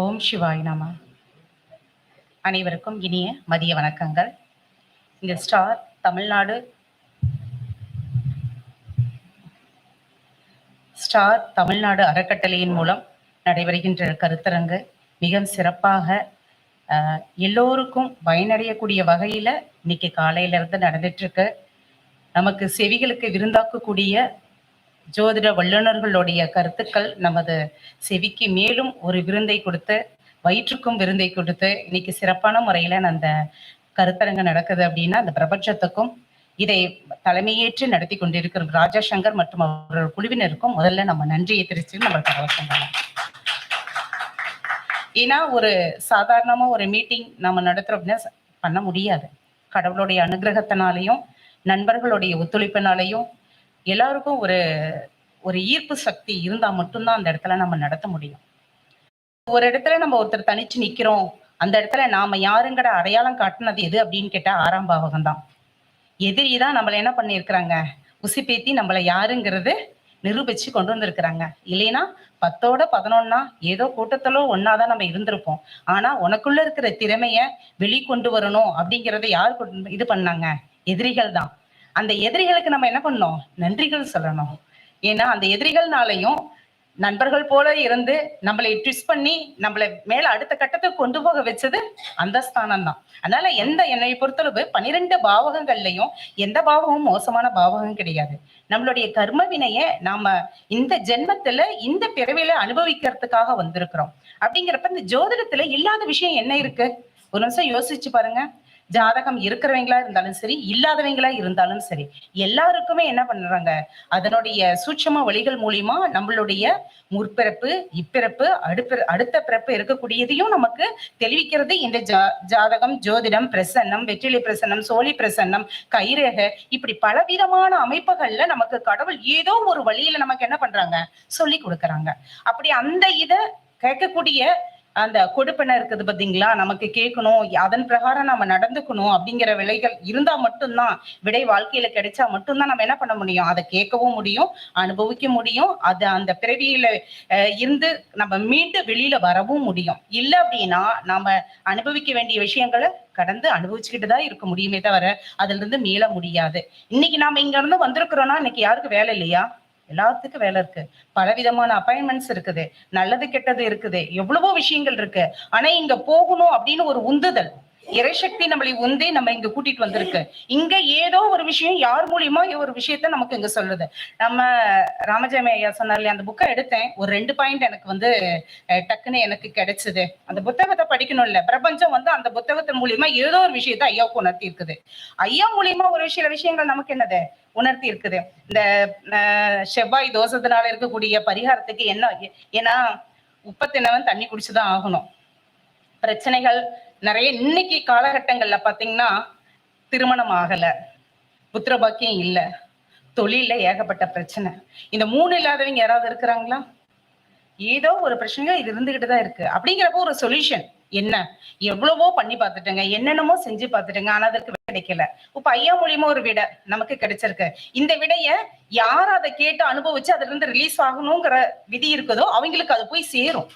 ஓம் சிவாய் நம. அனைவருக்கும் இனிய மதிய வணக்கங்கள். இந்த ஸ்டார் தமிழ்நாடு ஸ்டார் தமிழ்நாடு அறக்கட்டளையின் மூலம் நடைபெறுகின்ற கருத்தரங்கு மிக சிறப்பாக எல்லோருக்கும் பயனடையக்கூடிய வகையில் இன்னைக்கு காலையில இருந்து நடந்துட்டு இருக்கு. நமக்கு செவிகளுக்கு விருந்தாக்கக்கூடிய ஜோதிட வல்லுநர்களுடைய கருத்துக்கள் நமது செவிக்கு மேலும் ஒரு விருந்தை கொடுத்து வயிற்றுக்கும் விருந்தை கொடுத்து இன்னைக்கு சிறப்பான முறையில அந்த கருத்தரங்கு நடக்குது அப்படின்னா அந்த பிரபஞ்சத்துக்கும் இதை தலைமையேற்று நடத்தி கொண்டிருக்கிற ராஜா சங்கர் மற்றும் அவர்கள் குழுவினருக்கும் முதல்ல நம்ம நன்றியை தெரிவிச்சு நம்ம பரவசம் ஏன்னா ஒரு சாதாரணமா ஒரு மீட்டிங் நம்ம நடத்துறோம் அப்படின்னா பண்ண முடியாது. கடவுளுடைய அனுகிரகத்தினாலையும் நண்பர்களுடைய ஒத்துழைப்பினாலையும் எல்லாருக்கும் ஒரு ஒரு ஈர்ப்பு சக்தி இருந்தா மட்டும்தான் அந்த இடத்துல நம்ம நடத்த முடியும். ஒரு இடத்துல நம்ம ஒருத்தர் தனிச்சு நிக்கிறோம் அந்த இடத்துல நாம யாருங்கிற அடையாளம் காட்டுனது எது அப்படின்னு கேட்டா ஆறாம் பாவகம் தான். எதிரி தான் நம்மள என்ன பண்ணியிருக்கிறாங்க? உசிப்பேத்தி நம்மள யாருங்கிறது நிரூபிச்சு கொண்டு வந்திருக்கிறாங்க. இல்லைன்னா பத்தோட பதினொன்னா ஏதோ கூட்டத்திலோ ஒன்னாதான் நம்ம இருந்திருப்போம். ஆனா உனக்குள்ள இருக்கிற திறமைய வெளிக்கொண்டு வரணும் அப்படிங்கறத யார் இது பண்ணாங்க? எதிரிகள் தான். அந்த எதிரிகளுக்கு நம்ம என்ன பண்ணோம் நன்றிகள் சொல்லணும். ஏன்னா அந்த எதிரிகள்னாலையும் நண்பர்கள் போல இருந்து நம்மளை ட்விஸ்ட் பண்ணி நம்மளை மேல அடுத்த கட்டத்துக்கு கொண்டு போக வச்சது அந்த ஸ்தானம் தான் அதனால எந்த என்னை பொறுத்தளவு பனிரெண்டு பாவகங்கள்லயும் எந்த பாவமும் மோசமான பாவகம் கிடையாது. நம்மளுடைய கர்ம வினைய நாம இந்த ஜென்மத்துல இந்த பிறவில அனுபவிக்கிறதுக்காக வந்திருக்கிறோம். அப்படிங்கிறப்ப இந்த ஜோதிடத்துல இல்லாத விஷயம் என்ன இருக்கு? ஒரு நிமிஷம் யோசிச்சு பாருங்க. ஜாதகம் இருக்கிறவங்களா இருந்தாலும் சரி இல்லாதவங்களா இருந்தாலும் சரி எல்லாருக்குமே என்ன பண்றாங்க? அதனுடைய சூட்சம வழிகள் மூலியமா நம்மளுடைய முற்பிறப்பு இப்பிறப்பு அடுத்த அடுத்த பிறப்பு இருக்கக்கூடியதையும் நமக்கு தெளிவிக்கிறது இந்த ஜா ஜாதகம் ஜோதிடம் பிரசன்னம் வெற்றிலை பிரசன்னம் சோழி பிரசன்னம் கைரேக இப்படி பலவிதமான அமைப்புகள்ல நமக்கு கடவுள் ஏதோ ஒரு வழியில நமக்கு என்ன பண்றாங்க? சொல்லி கொடுக்கறாங்க. அப்படி அந்த இத கேட்கக்கூடிய அந்த கொடுப்பனை இருக்குது பாத்தீங்களா? நமக்கு கேட்கணும். அதன் பிரகாரம் நம்ம நடந்துக்கணும் அப்படிங்கிற விலைகள் இருந்தா மட்டும்தான் விடை வாழ்க்கையில கிடைச்சா மட்டும்தான் நம்ம என்ன பண்ண முடியும்? அதை கேட்கவும் முடியும் அனுபவிக்க முடியும். அது அந்த பிறவியில அஹ், இருந்து நம்ம மீண்டு வெளியில வரவும் முடியும். இல்ல அப்படின்னா நாம அனுபவிக்க வேண்டிய விஷயங்களை கடந்து அனுபவிச்சுக்கிட்டு தான் இருக்க முடியுமே தவிர அதுல இருந்து மீள முடியாது. இன்னைக்கு நாம இங்க இருந்து வந்திருக்கிறோம்னா இன்னைக்கு யாருக்கு வேலை இல்லையா? எல்லாத்துக்கும் வேலை இருக்கு. பலவிதமான அப்பாயின்மெண்ட்ஸ் இருக்குது. நல்லது கெட்டது இருக்குது. எவ்வளவோ விஷயங்கள் இருக்கு. ஆனா இங்க போகணும் அப்படின்னு ஒரு உந்துதல். இறைசக்தி நம்மளை உந்தே நம்ம இங்க கூட்டிட்டு வந்திருக்கு. இங்க ஏதோ ஒரு விஷயம் யார் மூலியமா ஒரு விஷயத்த நமக்கு இங்க சொல்லுது. நம்ம ராமஜெயம் ஐயா சொன்னார்ல அந்த புக்கை எடுத்தேன். ஒரு ரெண்டு பாயிண்ட் எனக்கு வந்து டக்குன்னு எனக்கு கிடைச்சது. அந்த புத்தகத்தை படிக்கணும் இல்ல. பிரபஞ்சம் வந்து அந்த புத்தகத்தின் மூலியமா ஏதோ ஒரு விஷயத்த ஐயாவுக்கு உணர்த்தி இருக்குது ஐயா மூலியமா ஒரு சில விஷயங்கள் நமக்கு என்னது? உணர்த்தி இருக்குது இந்த செவ்வாய் தோசத்தினால இருக்கக்கூடிய பரிகாரத்துக்கு என்ன ஏன்னா உப்பத்தினவன் தண்ணி குடிச்சுதான் ஆகணும். பிரச்சனைகள் நிறைய இன்னைக்கு காலகட்டங்கள்ல பாத்தீங்கன்னா திருமணம் ஆகல புத்திர பாக்கியம் இல்ல தொழில்ல ஏகப்பட்ட பிரச்சனை. இந்த மூணு இல்லாதவங்க யாராவது இருக்கிறாங்களா? ஏதோ ஒரு பிரச்சனையோ இது இருந்துகிட்டு தான் இருக்கு. அப்படிங்கிறப்போ ஒரு சொல்யூஷன் என்ன? எவ்வளவோ பண்ணி பார்த்துட்டேங்க. என்னென்னமோ செஞ்சு பார்த்துட்டேங்க. ஆனா அதற்கு கிடைக்கல. இப்ப ஐயா மூலியமா ஒரு விடை நமக்கு கிடைச்சிருக்கு. இந்த விடைய யார் அதை கேட்டு அனுபவிச்சு அதுல இருந்து ரிலீஸ் ஆகணுங்கிற விதி இருக்குதோ அவங்களுக்கு அது போய் சேரும்.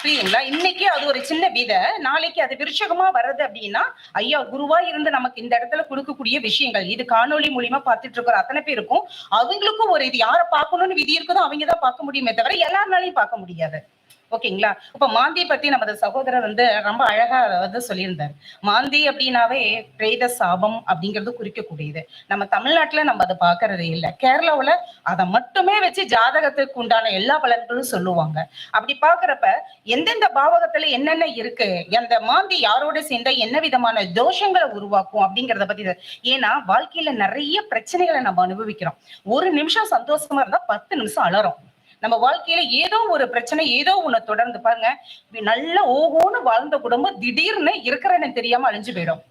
புரியுதுங்களா இன்னைக்கு அது ஒரு சின்ன விதை. நாளைக்கு அது விருட்சகமா வர்றது அப்படின்னா ஐயா குருவா இருந்து நமக்கு இந்த இடத்துல கொடுக்கக்கூடிய விஷயங்கள். இது காணொலி மூலியமா பார்த்துட்டு இருக்கிற அத்தனை பேருக்கும். அவங்களுக்கும் ஒரு இது. யாரை பார்க்கணும்னு விதி இருக்குதோ அவங்க தான் பார்க்க முடியுமே தவிர எல்லாருனாலையும் பார்க்க முடியாது. ஓகேங்களா? இப்ப மாந்தி பத்தி நமது சகோதரர் வந்து ரொம்ப அழகா வந்து சொல்லியிருந்தார். மாந்தி அப்படின்னாவே பிரேத சாபம் அப்படிங்கிறது குறிக்கக்கூடியது. நம்ம தமிழ்நாட்டுல நம்ம அதை பாக்குறதே இல்லை. கேரளாவுல அதை மட்டுமே வச்சு ஜாதகத்துக்கு உண்டான எல்லா பலன்களும் சொல்லுவாங்க. அப்படி பாக்குறப்ப எந்தெந்த பாவகத்துல என்னென்ன இருக்கு அந்த மாந்தி யாரோட சேர்ந்தா என்ன விதமான தோஷங்களை உருவாக்கும் அப்படிங்கறத பத்தி ஏன்னா வாழ்க்கையில நிறைய பிரச்சனைகளை நம்ம அனுபவிக்கிறோம். ஒரு நிமிஷம் சந்தோஷமா இருந்தா பத்து நிமிஷம் அலறோம். நம்ம வாழ்க்கையில ஏதோ ஒரு பிரச்சனை ஏதோ ஒண்ணு தொடர்ந்து பாருங்க நல்ல ஓகோன்னு வாழ்ந்த குடும்பம் திடீர்னு இருக்கிறன்னு தெரியாம அழிஞ்சு போயிடும்.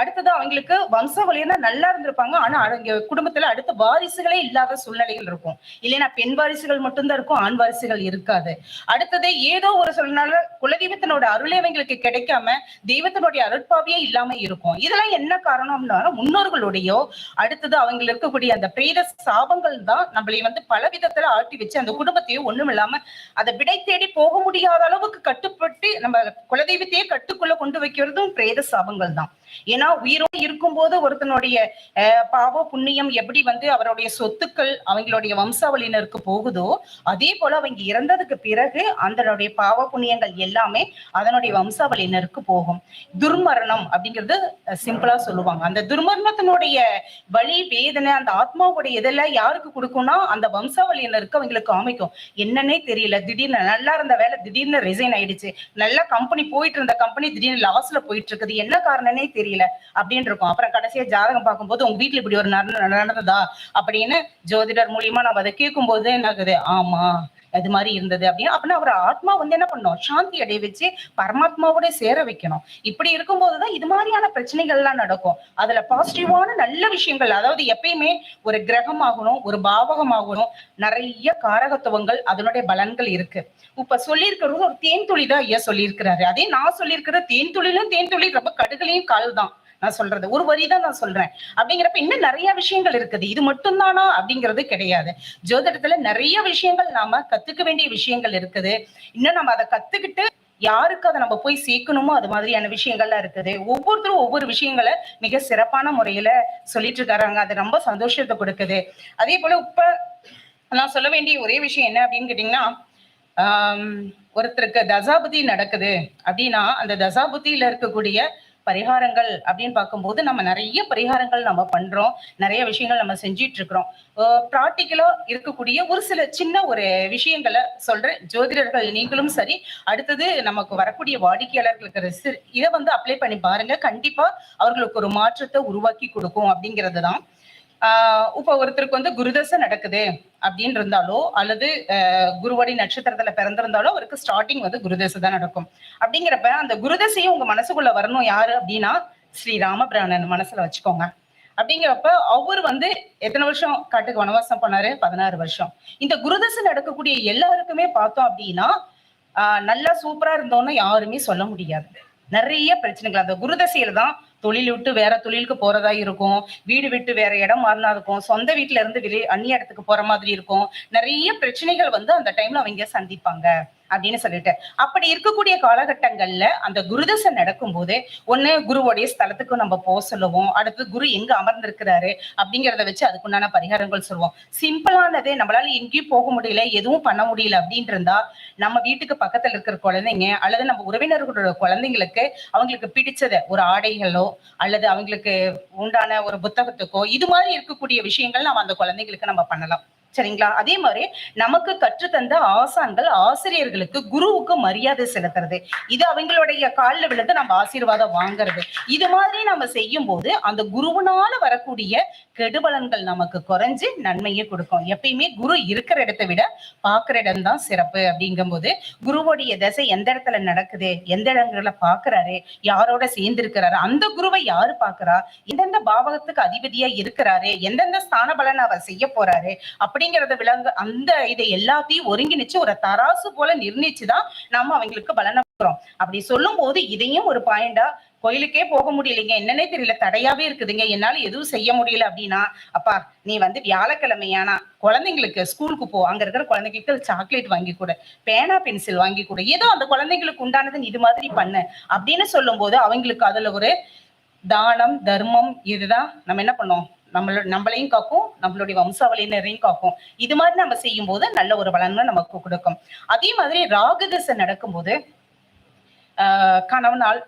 அடுத்தது அவங்களுக்கு வம்சாவளினா நல்லா இருந்திருப்பாங்க. ஆனா அவங்க குடும்பத்துல அடுத்த வாரிசுகளே இல்லாத சூழ்நிலைகள் இருக்கும். இல்லைன்னா பெண் வாரிசுகள் மட்டும்தான் இருக்கும் ஆண் வாரிசுகள் இருக்காது. அடுத்தது ஏதோ ஒரு சூழ்நிலை குலதெய்வத்தினோட அருளே அவங்களுக்கு கிடைக்காம தெய்வத்தினுடைய அருட்பாவியே இல்லாம இருக்கும். இதெல்லாம் என்ன காரணம்னா முன்னோர்களுடையோ அடுத்தது அவங்க இருக்கக்கூடிய அந்த பிரேத சாபங்கள் தான் நம்மளை வந்து பல விதத்துல ஆட்டி வச்சு அந்த குடும்பத்தையும் ஒண்ணும் இல்லாம அதை விடை தேடி போக முடியாத அளவுக்கு கட்டுப்பட்டு நம்ம குலதெய்வத்தையே கட்டுக்குள்ள கொண்டு வைக்கிறதும் பிரேத சாபங்கள் தான். ஏன்னா உயிரோடு இருக்கும்போது ஒருத்தனுடைய பாவ புண்ணியம் எப்படி வந்து அவருடைய சொத்துக்கள் அவங்களுடைய வம்சாவளியினருக்கு போகுதோ அதே போல அவங்க இறந்ததுக்கு பிறகு அதனுடைய பாவ புண்ணியங்கள் எல்லாமே அதனுடைய வம்சாவளியினருக்கு போகும். துர்மரணம் அப்படிங்கிறது சிம்பிளா சொல்லுவாங்க. அந்த துர்மரணத்தினுடைய வழி வேதனை அந்த ஆத்மாவுடைய இதெல்லாம் யாருக்கு கொடுக்கும்னா அந்த வம்சாவளியினருக்கு அவங்களுக்கு காமிக்கும். என்னன்னே தெரியல. திடீர்னு நல்லா இருந்த வேலை திடீர்னு ரிசைன் ஆயிடுச்சு. நல்லா கம்பெனி போயிட்டு இருந்த கம்பெனி திடீர்னு லாஸ்ல போயிட்டு இருக்குது. என்ன காரணம்னே தெரியல. அப்படின்னு இருக்கும். அப்புறம் கடைசியா ஜாதகம் பார்க்கும்போது உங்க வீட்டுல இப்படி ஒரு நடன- நடந்ததா? அப்படின்னு ஜோதிடர் மூலியமா நம்ம அதை கேட்கும்போது என்ன ஆகுது? ஆமா அது மாதிரி இருந்தது அப்படின்னு. அப்படின்னா அவர் ஆத்மா வந்து என்ன பண்ணும் சாந்தி அடைய வச்சு பரமாத்மாவோட சேர வைக்கணும். இப்படி இருக்கும்போதுதான் இது மாதிரியான பிரச்சனைகள் எல்லாம் நடக்கும். அதுல பாசிட்டிவான நல்ல விஷயங்கள் அதாவது எப்பயுமே ஒரு கிரகம் ஆகணும் ஒரு பாவகமாகணும் நிறைய காரகத்துவங்கள் அதனுடைய பலன்கள் இருக்கு. இப்ப சொல்லியிருக்கிறது ஒரு தேன் துளி தான் ஐயா சொல்லியிருக்கிறாரு. அதே நான் சொல்லியிருக்கிற தேன் துளிலும் தேன் துளி ரொம்ப கடுகளையும் கால் தான் நான் சொல்றது. ஒரு வரி தான் நான் சொல்றேன். அப்படிங்கிறப்ப இன்னும் நிறைய விஷயங்கள் இருக்குது. இது மட்டும்தானா? அப்படிங்கிறது கிடையாது. ஜோதிடத்துல நிறைய விஷயங்கள் நாம கத்துக்க வேண்டிய விஷயங்கள் இருக்குது. இன்னும் நம்ம அதை கத்துக்கிட்டு யாருக்கு அதை நம்ம போய் சேர்க்கணுமோ அது மாதிரியான விஷயங்கள்லாம் இருக்குது. ஒவ்வொருத்தரும் ஒவ்வொரு விஷயங்களை மிக சிறப்பான முறையில சொல்லிட்டு இருக்காங்க அது ரொம்ப சந்தோஷத்தை கொடுக்குது. அதே போல இப்ப நான் சொல்ல வேண்டிய ஒரே விஷயம் என்ன அப்படின்னு கேட்டீங்கன்னா ஒருத்தருக்கு தசாபுதி நடக்குது அப்படின்னா அந்த தசாபுத்தியில இருக்கக்கூடிய பரிகாரங்கள் அப்படின்னு பார்க்கும்போது நம்ம நிறைய பரிகாரங்கள் நம்ம பண்றோம். நிறைய விஷயங்கள் நம்ம செஞ்சிட்டு இருக்கிறோம் ப்ராக்டிக்கலா இருக்கக்கூடிய ஒரு சில சின்ன ஒரு விஷயங்களை சொல்றேன். ஜோதிடர்கள் நீங்களும் சரி அடுத்தது நமக்கு வரக்கூடிய வாடிக்கையாளர்களுக்கு இதை வந்து அப்ளை பண்ணி பாருங்க. கண்டிப்பா அவர்களுக்கு ஒரு மாற்றத்தை உருவாக்கி கொடுக்கும் அப்படிங்கிறது தான் ஆஹ் இப்ப ஒருத்தருக்கு வந்து குருதசை நடக்குது அப்படின்னு இருந்தாலோ அல்லது ஆஹ் குருவடி நட்சத்திரத்துல பிறந்திருந்தாலோ அவருக்கு ஸ்டார்டிங் வந்து குருதசை தான் நடக்கும். அப்படிங்கிறப்ப அந்த குருதசையும் உங்க மனசுக்குள்ள வரணும் யாரு அப்படின்னா ஸ்ரீ ராமபிராணன் மனசுல வச்சுக்கோங்க. அப்படிங்கிறப்ப அவர் வந்து எத்தனை வருஷம் காட்டுக்கு வனவாசம் பண்ணாரு பதினாறு வருஷம். இந்த குருதசை நடக்கக்கூடிய எல்லாருக்குமே பார்த்தோம் அப்படின்னா ஆஹ் நல்லா சூப்பரா இருந்தோம்னு யாருமே சொல்ல முடியாது. நிறைய பிரச்சனைகள். அந்த குருதசையில தான் தொழில் விட்டு வேற தொழிலுக்கு போறதா இருக்கும். வீடு விட்டு வேற இடம் மாறினா இருக்கும். சொந்த வீட்டுல இருந்து வெளியே அந்நிய இடத்துக்கு போற மாதிரி இருக்கும். நிறைய பிரச்சனைகள் வந்து அந்த டைம்ல அவங்க சந்திப்பாங்க. அப்படின்னு சொல்லிட்டு. அப்படி இருக்கக்கூடிய காலகட்டங்கள்ல அந்த குருதசை நடக்கும்போது ஒண்ணு குருவோடைய ஸ்தலத்துக்கு நம்ம போக சொல்லுவோம். அடுத்து குரு எங்க அமர்ந்திருக்கிறாரு அப்படிங்கறத வச்சு அதுக்குண்டான பரிகாரங்கள் சொல்லுவோம். சிம்பிளானதே நம்மளால எங்கேயும் போக முடியல எதுவும் பண்ண முடியல அப்படின்னு இருந்தா நம்ம வீட்டுக்கு பக்கத்துல இருக்கிற குழந்தைங்க அல்லது நம்ம உறவினர்களோட குழந்தைங்களுக்கு அவங்களுக்கு பிடிச்சத ஒரு ஆடைகளோ அல்லது அவங்களுக்கு உண்டான ஒரு புத்தகத்துக்கோ இது மாதிரி இருக்கக்கூடிய விஷயங்கள் நம்ம அந்த குழந்தைங்களுக்கு நம்ம பண்ணலாம். சரிங்களா? அதே மாதிரி நமக்கு கற்றுத்தந்த ஆசான்கள் ஆசிரியர்களுக்கு குருவுக்கு மரியாதை செலுத்துறது. இது அவங்களுடைய காலில் விழுந்து நம்ம ஆசீர்வாதம் வாங்குறது. இது மாதிரி நம்ம செய்யும் போது அந்த குருவனால வரக்கூடிய கெடுபலன்கள் நமக்கு குறைஞ்சு நன்மையை கொடுக்கும். எப்பயுமே குரு இருக்கிற இடத்தை விட பாக்குற இடம் தான் சிறப்பு அப்படிங்கும்போது குருவோடைய தசை எந்த இடத்துல நடக்குது எந்த இடங்கள்ல பாக்குறாரு யாரோட சேர்ந்து இருக்கிறாரு அந்த குருவை யாரு பாக்குறா எந்தெந்த பாவகத்துக்கு அதிபதியா இருக்கிறாரு எந்தெந்த ஸ்தான பலன் அவர் செய்ய போறாரு அப்படிங்கறத விளங்க அந்த இதை எல்லாத்தையும் ஒருங்கிணைச்சு ஒரு தராசு போல நிர்ணயிச்சுதான் நம்ம அவங்களுக்கு பலனை அப்படி சொல்லும் போது இதையும் ஒரு பாயிண்டா கோயிலுக்கே போக முடியலைங்க. என்னன்னே தெரியல. தடையாவே இருக்குதுங்க. என்னால எதுவும் செய்ய முடியல அப்படின்னா அப்பா நீ வந்து வியாழக்கிழமையானா குழந்தைங்களுக்கு ஸ்கூலுக்கு போ. அங்க இருக்கிற குழந்தைங்களுக்கு சாக்லேட் வாங்கி கொடு. பேனா பென்சில் வாங்கி கொடு. ஏதோ அந்த குழந்தைங்களுக்கு உண்டானது நீ இது மாதிரி பண்ணு அப்படின்னு சொல்லும் போது அவங்களுக்கு அதுல ஒரு தானம் தர்மம் இதுதான். நம்ம என்ன பண்ணோம்? நம்மளோட நம்மளையும் காக்கும் நம்மளுடைய வம்சாவளியினரையும் காக்கும். இது மாதிரி நம்ம செய்யும் போது நல்ல ஒரு பலனை நமக்கு கொடுக்கும். அதே மாதிரி ராகுதசை நடக்கும்போது ஆஹ் கணவனால்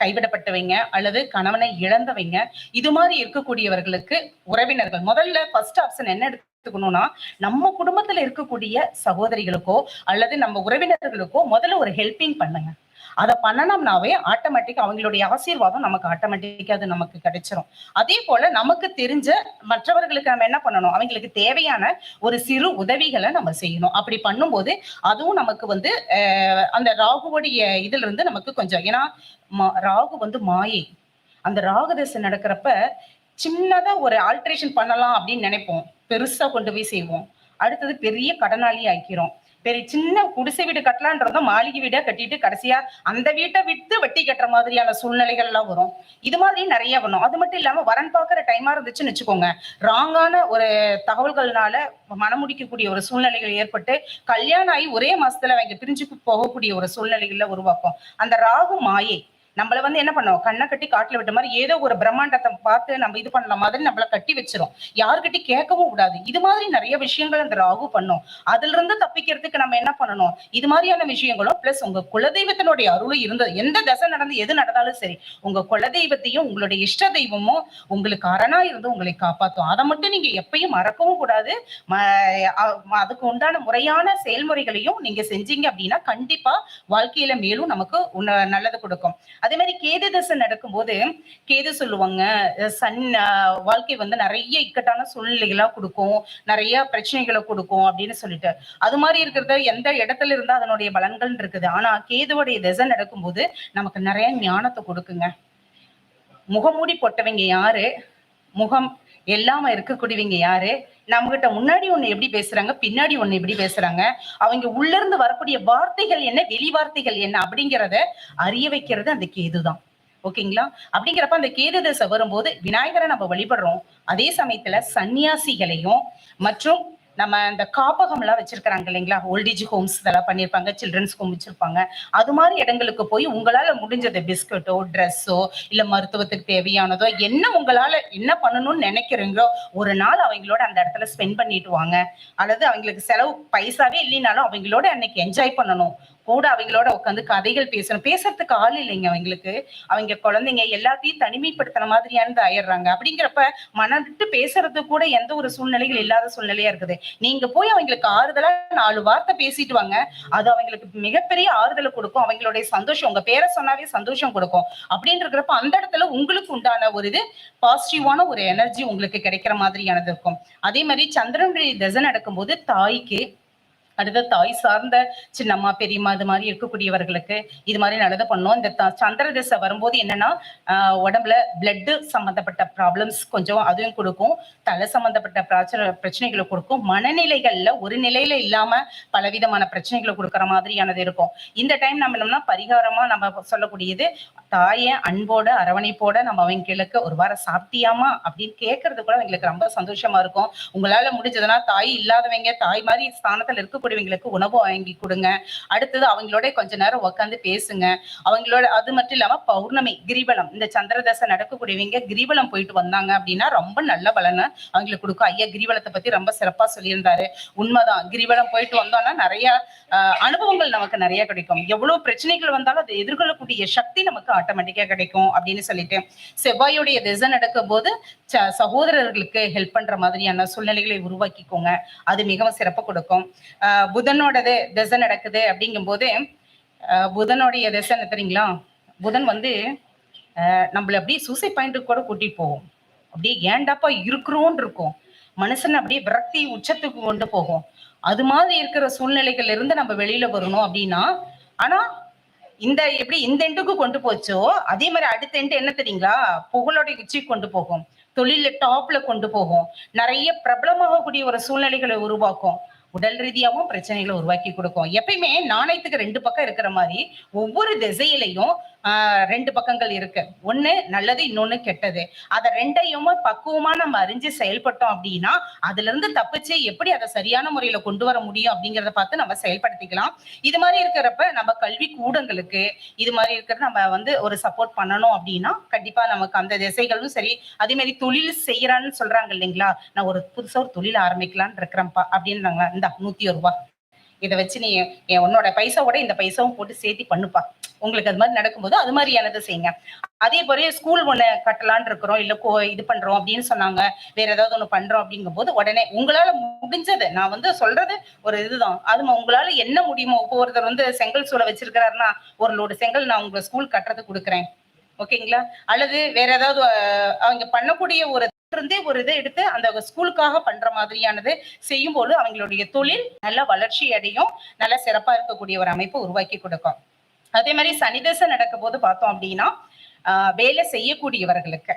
கைவிடப்பட்டவங்க அல்லது கணவனை இழந்தவங்க. இது மாதிரி இருக்கக்கூடியவர்களுக்கு உறவினர்கள் முதல்ல ஃபர்ஸ்ட் ஆப்ஷன் என்ன எடுத்துக்கணும்னா நம்ம குடும்பத்துல இருக்கக்கூடிய சகோதரிகளுக்கோ அல்லது நம்ம உறவினர்களுக்கோ முதல்ல ஒரு ஹெல்பிங் பண்ணுங்க. அதை பண்ணனோம்னாவே ஆட்டோமேட்டிக் அவங்களுடைய ஆசீர்வாதம் நமக்கு ஆட்டோமேட்டிக்கா அது நமக்கு கிடைச்சிரும். அதே போல நமக்கு தெரிஞ்ச மற்றவர்களுக்கு நம்ம என்ன பண்ணணும்? அவங்களுக்கு தேவையான ஒரு சிறு உதவிகளை நம்ம செய்யணும். அப்படி பண்ணும்போது அதுவும் நமக்கு வந்து அந்த ராகுவோடைய இதுல இருந்து நமக்கு கொஞ்சம் ஏன்னா மா- ராகு வந்து மாயை. அந்த ராகதசை நடக்கிறப்ப சின்னதா ஒரு ஆல்ட்ரேஷன் பண்ணலாம் அப்படின்னு நினைப்போம். பெருசா கொண்டு போய் செய்வோம். அடுத்தது பெரிய கடனாளி ஆக்கிறோம் பெரிய சின்ன குடிசை வீடு கட்டலான்றதும் மாளிகை வீடை கட்டிட்டு கடைசியா அந்த வீட்டை விட்டு வட்டி கட்டுற மாதிரியான சூழ்நிலைகள் எல்லாம் வரும். இது மாதிரி நிறைய வரும் அது மட்டும் இல்லாம வரன் பார்க்குற டைமா இருந்துச்சுன்னு வச்சுக்கோங்க. ராங்கான ஒரு தகவல்கள்னால மனமுடிக்கக்கூடிய ஒரு சூழ்நிலைகள் ஏற்பட்டு கல்யாணம் ஆகி ஒரே மாசத்துல அவங்க பிரிஞ்சு போகக்கூடிய ஒரு சூழ்நிலைகள்ல உருவாக்கும். அந்த ராகு மாயை நம்மள வந்து என்ன பண்ணுவோம் கண்ணை கட்டி காட்டுல விட்ட மாதிரி ஏதோ ஒரு பிரம்மாண்டத்தை பார்த்து நம்ம இது பண்ண மாதிரி நம்மள கட்டி வச்சிரும். யாருக்கிட்ட கேட்கவும் கூடாது. இது மாதிரி நிறைய விஷயங்கள் அந்த ராகு பண்ணும். அதுல இருந்து தப்பிக்கிறதுக்கு நம்ம என்ன பண்ணணும்? இது மாதிரியான விஷயங்களும் பிளஸ் உங்க குலதெய்வத்தினுடைய அருளும் இருந்தது எந்த தசை நடந்து எது நடந்தாலும் சரி உங்க குலதெய்வத்தையும் உங்களுடைய இஷ்ட தெய்வமும் உங்களுக்கு அரணா இருந்து உங்களை காப்பாத்தும். அதை மட்டும் நீங்க எப்பயும் மறக்கவும் கூடாது. அதுக்கு உண்டான முறையான செயல்முறைகளையும் நீங்க செஞ்சீங்க அப்படின்னா கண்டிப்பா வாழ்க்கையில மேலும் நமக்கு உன்ன- நல்லது கொடுக்கும். அதே மாதிரி கேது தசை நடக்கும்போது கேது சொல்லுவாங்க சன் வாழ்க்கை வந்து நிறைய இக்கட்டான சூழ்நிலைகளா கொடுக்கும் நிறைய பிரச்சனைகளை கொடுக்கும் அப்படின்னு சொல்லிட்டு. அது மாதிரி இருக்கிறத எந்த இடத்துல இருந்தா அதனுடைய பலன்கள் இருக்குது. ஆனா கேதுவுடைய திசை நடக்கும்போது நமக்கு நிறைய ஞானத்தை கொடுக்குங்க. முகமூடி போட்டவங்க யாரு? முகம் எல்லாம இருக்கக்கூடியவங்க யாரு? நம்மகிட்ட முன்னாடி ஒண்ணு எப்படி பேசுறாங்க பின்னாடி ஒண்ணு எப்படி பேசுறாங்க? அவங்க உள்ள இருந்து வரக்கூடிய வார்த்தைகள் என்ன வெளி வார்த்தைகள் என்ன அப்படிங்கிறத அறிய வைக்கிறது அந்த கேதுதான் ஓகேங்களா? அப்படிங்கிறப்ப அந்த கேது தசை வரும்போது விநாயகரை நம்ம வழிபடுறோம். அதே சமயத்துல சன்னியாசிகளையும் மற்றும் நம்ம இந்த காப்பகம் எல்லாம் வச்சிருக்கிறாங்க இல்லைங்களா? ஓல்டேஜ் ஹோம்ஸ் இதெல்லாம் பண்ணியிருப்பாங்க சில்ட்ரன்ஸ் ஹோம் வச்சிருப்பாங்க. அது மாதிரி இடங்களுக்கு போய் உங்களால முடிஞ்சது பிஸ்கட்டோ ட்ரெஸ்ஸோ இல்ல மருத்துவத்துக்கு தேவையானதோ என்ன உங்களால என்ன பண்ணணும்னு நினைக்கிறீங்களோ ஒரு நாள் அவங்களோட அந்த இடத்துல ஸ்பெண்ட் பண்ணிட்டு வாங்க. அல்லது அவங்களுக்கு செலவு பைசாவே இல்லைனாலும் அவங்களோட அன்னைக்கு என்ஜாய் பண்ணணும். கூட அவங்களோட உட்காந்து கதைகள் பேசணும். பேசுறதுக்கு ஆள் இல்லைங்க அவங்களுக்கு. அவங்க குழந்தைங்க எல்லாத்தையும் தனிமைப்படுத்தின மாதிரியானது ஆயிடுறாங்க. அப்படிங்கிறப்ப மனம் விட்டு பேசுறது கூட எந்த ஒரு சூழ்நிலைகள் இல்லாத சூழ்நிலையா இருக்குது. நீங்க போய் அவங்களுக்கு ஆறுதலா நாலு வார்த்தை பேசிட்டு வாங்க. அது அவங்களுக்கு மிகப்பெரிய ஆறுதலை கொடுக்கும். அவங்களுடைய சந்தோஷம் உங்க பேரை சொன்னாவே சந்தோஷம் கொடுக்கும். அப்படின்னு இருக்கிறப்ப அந்த இடத்துல உங்களுக்கு உண்டான ஒரு இது பாசிட்டிவான ஒரு எனர்ஜி உங்களுக்கு கிடைக்கிற மாதிரியானது இருக்கும். அதே மாதிரி சந்திரனுடைய தசை நடக்கும்போது தாய்க்கு அடுத்த தாய் சார்ந்த சின்னம்மா பெரியம்மா இது மாதிரி இருக்கக்கூடியவர்களுக்கு இது மாதிரி நல்லதை பண்ணோம். இந்த சந்திர திசை வரும்போது என்னன்னா உடம்புல பிளட்டு சம்பந்தப்பட்ட ப்ராப்ளம்ஸ் கொஞ்சம் அதுவும் கொடுக்கும். தலை சம்பந்தப்பட்ட பிரச்சனை பிரச்சனைகளை கொடுக்கும். மனநிலைகள்ல ஒரு நிலையில இல்லாம பலவிதமான பிரச்சனைகளை கொடுக்கற மாதிரியானது இருக்கும். இந்த டைம் நம்ம என்னன்னா பரிகாரமா நம்ம சொல்லக்கூடியது தாயை அன்போட அரவணைப்போட நம்ம அவங்களுக்கு ஒரு வாரம் சாப்பிட்டியாமா அப்படின்னு கேட்கறது கூட அவங்களுக்கு ரொம்ப சந்தோஷமா இருக்கும். உங்களால முடிஞ்சதுன்னா தாய் இல்லாதவங்க தாய் மாதிரி ஸ்தானத்துல இருக்க இருக்கக்கூடியவங்களுக்கு உணவு வாங்கி கொடுங்க. அடுத்தது அவங்களோட கொஞ்ச நேரம் உட்காந்து பேசுங்க. அவங்களோட அது மட்டும் இல்லாம பௌர்ணமி கிரிவலம். இந்த சந்திரதசை நடக்கக்கூடியவங்க கிரிவலம் போயிட்டு வந்தாங்க அப்படின்னா ரொம்ப நல்ல பலனை அவங்களுக்கு கொடுக்கும். ஐயா கிரிவலத்தை பத்தி ரொம்ப சிறப்பா சொல்லியிருந்தாரு. உண்மைதான். கிரிவலம் போயிட்டு வந்தோம்னா நிறைய ஆஹ், அனுபவங்கள் நமக்கு நிறைய கிடைக்கும். எவ்வளவு பிரச்சனைகள் வந்தாலும் அதை எதிர்கொள்ளக்கூடிய சக்தி நமக்கு ஆட்டோமேட்டிக்கா கிடைக்கும் அப்படின்னு சொல்லிட்டு செவ்வாயுடைய திசை நடக்கும் போது ச- சகோதரர்களுக்கு ஹெல்ப் பண்ற மாதிரியான சூழ்நிலைகளை உருவாக்கிக்கோங்க. அது மிகவும் சிறப்பு கொடுக்கும். ஆஹ் புதனோடது திசை நடக்குது அப்படிங்கும்போது ஆஹ் புதனுடைய திசை என்ன தெரியுங்களா? புதன் வந்து நம்மளை நம்மள அப்படியே சூசைட் பாயிண்ட்டுக்கு கூட கூட்டிட்டு போகும். அப்படியே ஏண்டாப்பா இருக்கிறோன்னு இருக்கும். மனுஷன் அப்படியே விரக்தி உச்சத்துக்கு கொண்டு போகும். அது மாதிரி இருக்கிற சூழ்நிலைகள்ல இருந்து நம்ம வெளியில வரணும் அப்படின்னா ஆனா இந்த எப்படி இந்த எண்டுக்கு கொண்டு போச்சோ அதே மாதிரி அடுத்த எண்டு என்ன தெரியுங்களா? புகழோட உச்சிக்கு கொண்டு போகும். தொழில டாப்ல கொண்டு போகும். நிறைய பிரபலமாகக்கூடிய ஒரு சூழ்நிலைகளை உருவாக்கும். உடல் ரீதியாவும் பிரச்சனைகளை உருவாக்கி கொடுக்கும். எப்பயுமே நாணயத்துக்கு ரெண்டு பக்கம் இருக்கிற மாதிரி ஒவ்வொரு திசையிலையும் ஆஹ் ரெண்டு பக்கங்கள் இருக்கு. ஒண்ணு நல்லது இன்னொன்னு கெட்டது. அத ரெண்டையுமே பக்குவமா நம்ம அறிஞ்சு செயல்பட்டோம் அப்படின்னா அதுல இருந்து தப்பிச்சு எப்படி அதை சரியான முறையில கொண்டு வர முடியும் அப்படிங்கறத பார்த்து நம்ம செயல்படுத்திக்கலாம். இது மாதிரி இருக்கிறப்ப நம்ம கல்வி கூடங்களுக்கு இது மாதிரி இருக்கிற நம்ம வந்து ஒரு சப்போர்ட் பண்ணணும் அப்படின்னா கண்டிப்பா நமக்கு அந்த திசைகளும் சரி அதே மாதிரி தொழில் செய்யறான்னு சொல்றாங்க இல்லைங்களா? நான் ஒரு புதுசா ஒரு தொழில் ஆரம்பிக்கலாம்னு இருக்கிறேன்ப்பா அப்படின்றாங்களா இந்த நூத்தி ஒரு இதை வச்சு நீ உன்னோட பைசாவோட இந்த பைசாவும் போட்டு சேர்த்து பண்ணுப்பா. உங்களுக்கு அது மாதிரி நடக்கும்போது அது மாதிரியானதை செய்யுங்க. அதே போல ஸ்கூல் ஒண்ணு கட்டலான் இருக்கிறோம் இல்ல கோ இது பண்றோம் அப்படின்னு சொன்னாங்க வேற ஏதாவது ஒண்ணு பண்றோம் அப்படிங்கும்போது உடனே உங்களால முடிஞ்சது. நான் வந்து சொல்றது ஒரு இதுதான். அது உங்களால என்ன முடியுமோ இப்போ ஒருத்தர் வந்து செங்கல் சூளை வச்சிருக்கிறாருன்னா ஒரு லோடு செங்கல் நான் உங்களை ஸ்கூல் கட்டுறது கொடுக்குறேன். ஓகேங்களா? அல்லது வேற ஏதாவது அவங்க பண்ணக்கூடிய ஒரு இருந்தே ஒரு இதை எடுத்து அந்த ஸ்கூலுக்காக பண்ற மாதிரியானது செய்யும்போது அவங்களுடைய தொழில் நல்ல வளர்ச்சி அடையும் நல்ல சிறப்பா இருக்கக்கூடிய ஒரு அமைப்பு உருவாக்கி கொடுக்கும். அதே மாதிரி சனிதசை நடக்கும் போது பார்த்தோம் அப்படின்னா வேலை செய்யக்கூடியவர்களுக்கு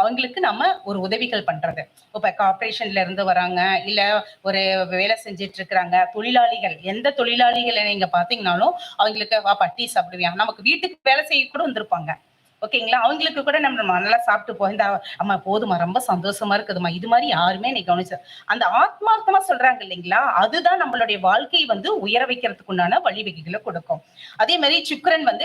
அவங்களுக்கு நம்ம ஒரு உதவிகள் பண்றது. இப்ப கார்பரேஷன்ல இருந்து வராங்க இல்ல ஒரு வேலை செஞ்சுட்டு இருக்கிறாங்க தொழிலாளிகள் எந்த தொழிலாளிகளை நீங்க பாத்தீங்கன்னாலும் அவங்களுக்கு வா பட்டி சாப்பிடுவியா? நமக்கு வீட்டுக்கு வேலை செய்ய கூட வந்திருப்பாங்க. ஓகேங்களா? அவங்களுக்கு கூட நம்ம நல்லா சாப்பிட்டு போய் இந்த அம்மா போதுமா ரொம்ப சந்தோஷமா இருக்குதுமா இது மாதிரி யாருமே நீ கவனிச்ச அந்த ஆத்மார்த்தமா சொல்றாங்க இல்லைங்களா? அதுதான் நம்மளுடைய வாழ்க்கை வந்து உயர வைக்கிறதுக்கு உண்டான வழிவகைகளை கொடுக்கும். அதே மாதிரி சுக்கரன் வந்து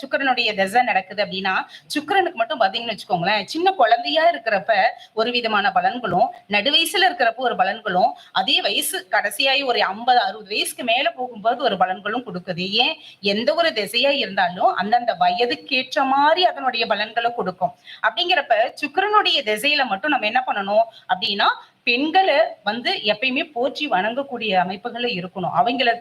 சுக்கரனுடைய சுக்கிரனுடைய தசை நடக்குது அப்படின்னா சுக்கிரனுக்கு மட்டும் பாத்தீங்கன்னு வச்சுக்கோங்களேன் சின்ன குழந்தையா இருக்கிறப்ப ஒரு விதமான பலன்களும் நடுவயசுல இருக்கிறப்ப ஒரு பலன்களும் அதே வயசு கடைசியாகி ஒரு ஐம்பது அறுபது வயசுக்கு மேல போகும்போது ஒரு பலன்களும் கொடுக்குது. ஏன்? எந்த ஒரு திசையா இருந்தாலும் அந்தந்த வயதுக்கேற்ற மாதிரி அதனுடைய பலன்களை கொடுக்கும். அப்படிங்கிறப்ப சுக்கிரனுடைய திசையில மட்டும் நம்ம என்ன பண்ணணும் அப்படின்னா பெண்களை வந்து எப்பயுமே போற்றி வணங்கக்கூடிய அமைப்புகளை இருக்கணும். அவங்கள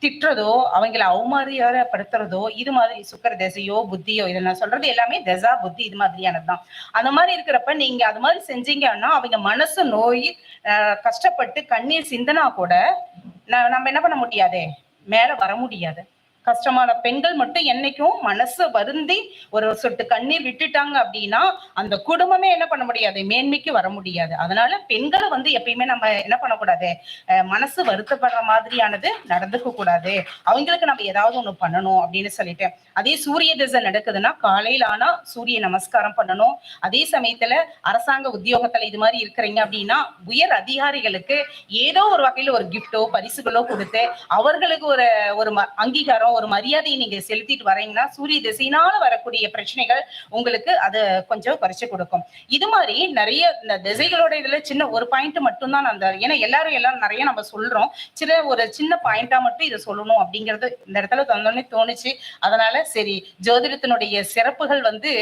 திட்டுறதோ அவங்கள அவமரியாதைப்படுத்துறதோ இது மாதிரி சுக்கர திசையோ புத்தியோ இதை நான் சொல்றது எல்லாமே தசா புத்தி இது மாதிரியானதுதான் அந்த மாதிரி இருக்கிறப்ப நீங்க அது மாதிரி செஞ்சீங்கன்னா அவங்க மனசு நோய் ஆஹ் கஷ்டப்பட்டு கண்ணீர் சிந்தனா கூட ந- நம்ம என்ன பண்ண முடியாதே? மேல வர முடியாது. கஷ்டமான பெண்கள் மட்டும் என்னைக்கும் மனசு வருந்தி ஒரு சொட்டு கண்ணீர் விட்டுட்டாங்க அப்படின்னா அந்த குடும்பமே என்ன பண்ண முடியாது? மேன்மைக்கு வர முடியாது. அதனால பெண்களை வந்து எப்பயுமே நம்ம என்ன பண்ணக்கூடாது? அஹ் மனசு வருத்தப்படுற மாதிரியானது நடந்துக்க கூடாது. அவங்களுக்கு நம்ம ஏதாவது ஒண்ணு பண்ணணும் அப்படின்னு சொல்லிட்டு. அதே சூரிய திசை நடக்குதுன்னா காலையில ஆனா சூரிய நமஸ்காரம் பண்ணணும். அதே சமயத்துல அரசாங்க உத்தியோகத்துல இது மாதிரி இருக்கிறீங்க அப்படின்னா உயர் அதிகாரிகளுக்கு ஏதோ ஒரு வகையில ஒரு கிஃப்டோ பரிசுகளோ கொடுத்து அவர்களுக்கு ஒரு ஒரு ம- அங்கீகாரம் ஒரு மரியாதையை நீங்க செலுத்திட்டு வரீங்கன்னா சூரிய திசையினால வரக்கூடிய பிரச்சனைகள் உங்களுக்கு அது கொஞ்சம் குறைச்சு கொடுக்கும். இது மாதிரி நிறைய இந்த திசைகளோட இதுல சின்ன ஒரு பாயிண்ட் மட்டும்தான் அந்த ஏன்னா எல்லாரும் எல்லாரும் நிறைய நம்ம சொல்றோம். சில ஒரு சின்ன பாயிண்டா மட்டும் இதை சொல்லணும் அப்படிங்கிறது இந்த இடத்துல தந்தோடனே தோணுச்சு. அதனால சரி ஜோதிடத்தினுடைய சிறப்புகள் வந்து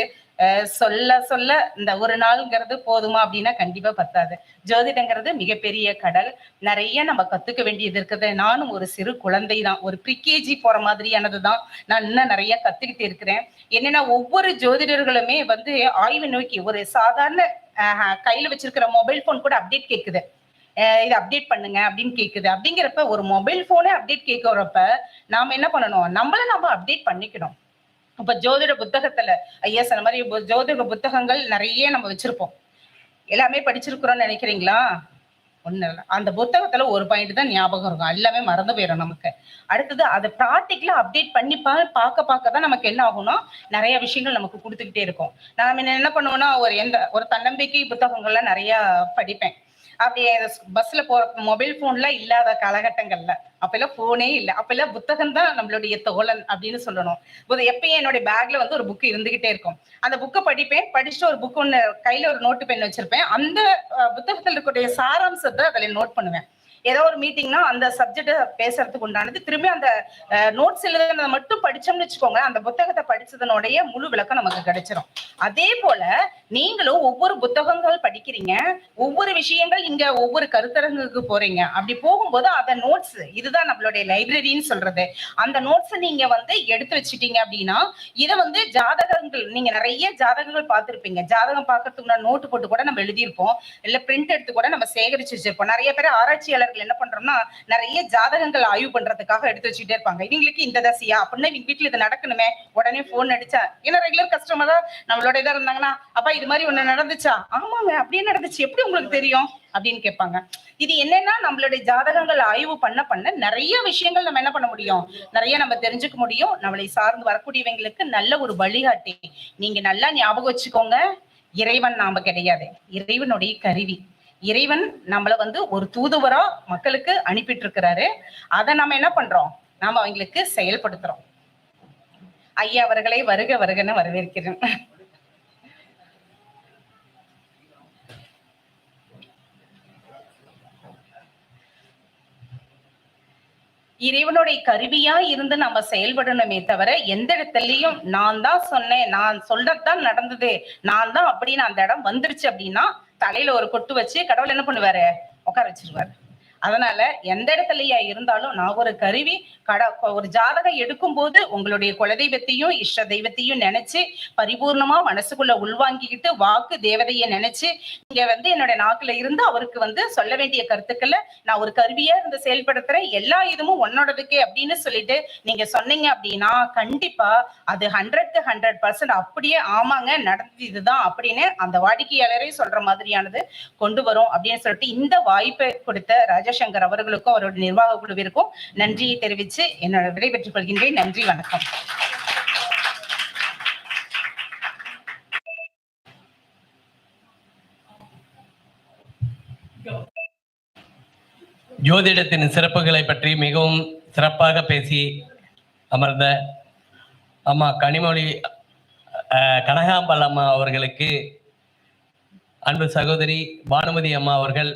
சொல்ல சொல்ல இந்த ஒரு நாள்ங்கிறது போதுமா அப்படின்னா கண்டிப்பா பத்தாது. ஜோதிடங்கிறது மிகப்பெரிய கடல். நிறைய நம்ம கத்துக்க வேண்டியது இருக்குது. நானும் ஒரு சிறு குழந்தை தான் ஒரு ப்ரிகேஜி போற மாதிரியானது தான் நான் இன்னும் நிறைய கத்துக்கிட்டு இருக்கிறேன். என்னன்னா ஒவ்வொரு ஜோதிடர்களுமே வந்து ஆய்வு நோக்கி ஒரு சாதாரண கையில வச்சிருக்கிற மொபைல் போன் கூட அப்டேட் கேட்குது இது இதை அப்டேட் பண்ணுங்க அப்படின்னு கேக்குது. அப்படிங்கிறப்ப ஒரு மொபைல் போனே அப்டேட் கேட்கறப்ப நாம என்ன பண்ணணும்? நம்மள நம்ம அப்டேட் பண்ணிக்கணும். இப்ப ஜோதிட புத்தகத்துல ஐயா அந்த மாதிரி ஜோதிட புத்தகங்கள் நிறைய நம்ம வச்சிருப்போம். எல்லாமே படிச்சிருக்கிறோம்னு நினைக்கிறீங்களா? ஒண்ணு இல்ல. அந்த புத்தகத்துல ஒரு பாயிண்ட் தான் ஞாபகம் இருக்கும். எல்லாமே மறந்து போயிடும் நமக்கு. அடுத்தது அதை ப்ராக்டிக்கலா அப்டேட் பண்ணி பா பார்க்க பார்க்க தான் நமக்கு என்ன ஆகும்னா நிறைய விஷயங்கள் நமக்கு கொடுத்துக்கிட்டே இருக்கும். நான் என்ன பண்ணுவோம்னா ஒரு எந்த ஒரு தன்னம்பிக்கை புத்தகங்கள்லாம் நிறைய படிப்பேன். அப்படி பஸ்ல போற மொபைல் போன்ல இல்லாத காலகட்டங்கள்ல. அப்ப எல்லாம் போனே இல்லை. அப்பெல்லாம் புத்தகம் தான் நம்மளுடைய தோழன் அப்படின்னு சொல்லணும். எப்பயும் என்னுடைய பேக்ல வந்து ஒரு புக் இருந்துகிட்டே இருக்கும். அந்த புக்கை படிப்பேன். படிச்சுட்டு ஒரு புக் ஒன்னு கையில ஒரு நோட்டு பென் வச்சிருப்பேன். அந்த புத்தகத்துல இருக்கக்கூடிய சாராம்சத்தை அதில் நோட் பண்ணுவேன். ஏதோ ஒரு மீட்டிங்னா அந்த சப்ஜெக்ட் பேசுறதுக்கு உண்டானது. திரும்பி அந்த நோட்ஸ் எழுதுனதை மட்டும் படிச்சோம்னு வச்சுக்கோங்க. அந்த புத்தகத்தை படிச்சதனுடைய முழு விளக்கம் நமக்கு கிடைச்சிரும். அதே போல நீங்களும் ஒவ்வொரு புத்தகங்கள் படிக்கிறீங்க. ஒவ்வொரு விஷயங்கள் இங்க ஒவ்வொரு கருத்தரங்குக்கு போறீங்க. அப்படி போகும்போது அந்த நோட்ஸ் இதுதான் நம்மளுடைய லைப்ரரின்னு சொல்றது. அந்த நோட்ஸ் நீங்க வந்து எடுத்து வச்சிட்டீங்க அப்படின்னா இதை வந்து ஜாதகங்கள் நீங்க நிறைய ஜாதகங்கள் பார்த்துருப்பீங்க. ஜாதகம் பார்க்கறதுக்கு நோட்டு போட்டு கூட நம்ம எழுதியிருப்போம். இல்ல பிரிண்ட் எடுத்து கூட நம்ம சேகரிச்சு வச்சிருப்போம். நிறைய பேர் ஆராய்ச்சியாளர் ஆராய்ச்சியாளர்கள் என்ன பண்றோம்னா நிறைய ஜாதகங்கள் ஆய்வு பண்றதுக்காக எடுத்து வச்சுட்டே இருப்பாங்க. இவங்களுக்கு இந்த தசையா? அப்படின்னா இவங்க வீட்டுல இது நடக்கணுமே. உடனே போன் அடிச்சா ஏன்னா ரெகுலர் கஸ்டமரா நம்மளோட இதா இருந்தாங்கன்னா அப்பா இது மாதிரி ஒண்ணு நடந்துச்சா? ஆமாங்க அப்படியே நடந்துச்சு. எப்படி உங்களுக்கு தெரியும்? அப்படின்னு கேட்பாங்க. இது என்னன்னா நம்மளுடைய ஜாதகங்கள் ஆய்வு பண்ண பண்ண நிறைய விஷயங்கள் நம்ம என்ன பண்ண முடியும்? நிறைய நம்ம தெரிஞ்சுக்க முடியும். நம்மளை சார்ந்து வரக்கூடியவங்களுக்கு நல்ல ஒரு வழிகாட்டி. நீங்க நல்லா ஞாபகம் வச்சுக்கோங்க. இறைவன் நாம கிடையாது. இறைவனுடைய கருவி. இறைவன் நம்மள வந்து ஒரு தூதுவரா மக்களுக்கு அனுப்பிட்டு இருக்கிறாரு அதை நம்ம என்ன பண்றோம்? நாம அவங்களுக்கு செயல்படுத்துறோம். ஐயா அவர்களை வருக வருகன்னு வரவேற்கிறேன். இறைவனுடைய கருவியா இருந்து நம்ம செயல்படணுமே தவிர எந்த இடத்துலயும் நான் தான் சொன்னேன் நான் சொல்றதுதான் நடந்தது நான் தான் அப்படின்னு அந்த இடம் வந்துருச்சு அப்படின்னா தலையில ஒரு கொட்டு வச்சு கடவுள் என்ன பண்ணுவாரு? உட்கார வச்சிருவாரு. அதனால எந்த இடத்துலயா இருந்தாலும் நான் ஒரு கருவி கட ஒரு ஜாதகம் எடுக்கும் போது உங்களுடைய குலதெய்வத்தையும் இஷ்ட தெய்வத்தையும் நினைச்சு பரிபூர்ணமா மனசுக்குள்ள உள்வாங்கிக்கிட்டு வாக்கு தேவதையை நினைச்சு இங்க வந்து என்னோட நாக்குல இருந்து அவருக்கு வந்து சொல்ல வேண்டிய கருத்துக்களை நான் ஒரு கருவியா இருந்து செயல்படுத்துறேன். எல்லா இதுவும் உன்னோடதுக்கு அப்படின்னு சொல்லிட்டு நீங்க சொன்னீங்க அப்படின்னா கண்டிப்பா அது ஹண்ட்ரட் ஹண்ட்ரட் பர்சன்ட் அப்படியே ஆமாங்க நடந்தது இதுதான் அப்படின்னு அந்த வாடிக்கையாளரே சொல்ற மாதிரியானது கொண்டு வரும் அப்படின்னு சொல்லிட்டு இந்த வாய்ப்பை கொடுத்த ராஜசங்கர் அவர்களுக்கும் அவரோட நிர்வாக குழுவிற்கும் நன்றியை தெரிவித்து என்னோட விடைபெற்றுக் கொள்கின்றேன். நன்றி வணக்கம். ஜோதிடத்தின் சிறப்புகளை பற்றி மிகவும் சிறப்பாக பேசி அமர்ந்த அம்மா கனிமொழி அஹ், கனகாம்பல் அம்மா அவர்களுக்கு அன்பு சகோதரி பானுமதி அம்மா அவர்கள்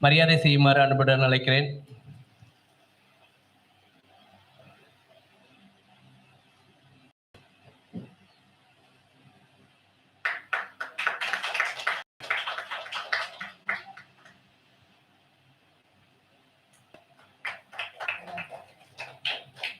மரியாதை செய்யுமாறு அன்புடன் அழைக்கிறேன்.